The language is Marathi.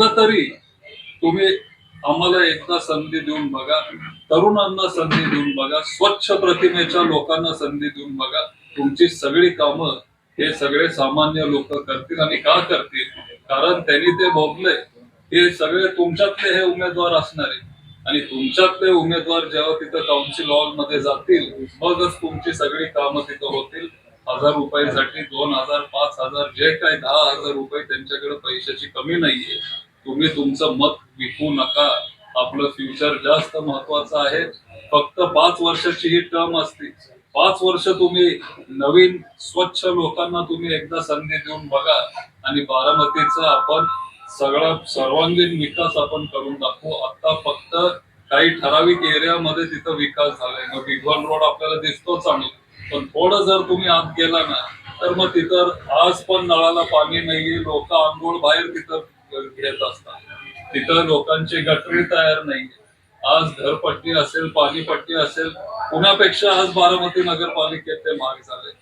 एकदा तरी तुम्ही आम्हाला एकदा संधी देऊन बघा. तरुणांना संधी देऊन बघा. स्वच्छ प्रतिमेच्या लोकांना संधी देऊन बघा. तुमची सगळी कामं हे सगळे सामान्य लोक करतील आणि का करतील? कारण त्यांनी ते भोगले हे सगळे तुमच्यातले हे उमेदवार असणारे. आणि तुमच्यातले उमेदवार जेव्हा तिथं काउन्सिल हॉलमध्ये जातील मगच तुमची सगळी कामं तिथं होतील. हजार रुपयासाठी दोन हजार पाच हजार जे काय दहा हजार रुपये त्यांच्याकडे पैशाची कमी नाहीये. तुम्ही तुमचं मत विकू नका. आपलं फ्युचर जास्त महत्वाचं आहे. फक्त पाच वर्षाची ही टर्म असते. पाच वर्ष तुम्ही नवीन स्वच्छ लोकांना तुम्ही एकदा संधी देऊन बघा. आणि बारामतीचा आपण सगळा सर्वांगीण विकास आपण करून दाखवू. आता फक्त काही ठराविक एरियामध्ये तिथं विकास झालाय. मग विगवन रोड आपल्याला दिसतो चांगला पण थोडं जर तुम्ही आत गेला ना तर मग तिथं आज पण नळाला पाणी नाहीये. लोक आंघोळ बाहेर तिथं घेत असतात. तिथं लोकांची गटरी तयार नाहीये आज घरपट्टी असेल पाणीपट्टी असेल पुण्यापेक्षा आज बारामती नगरपालिकेत ते महाग झाले.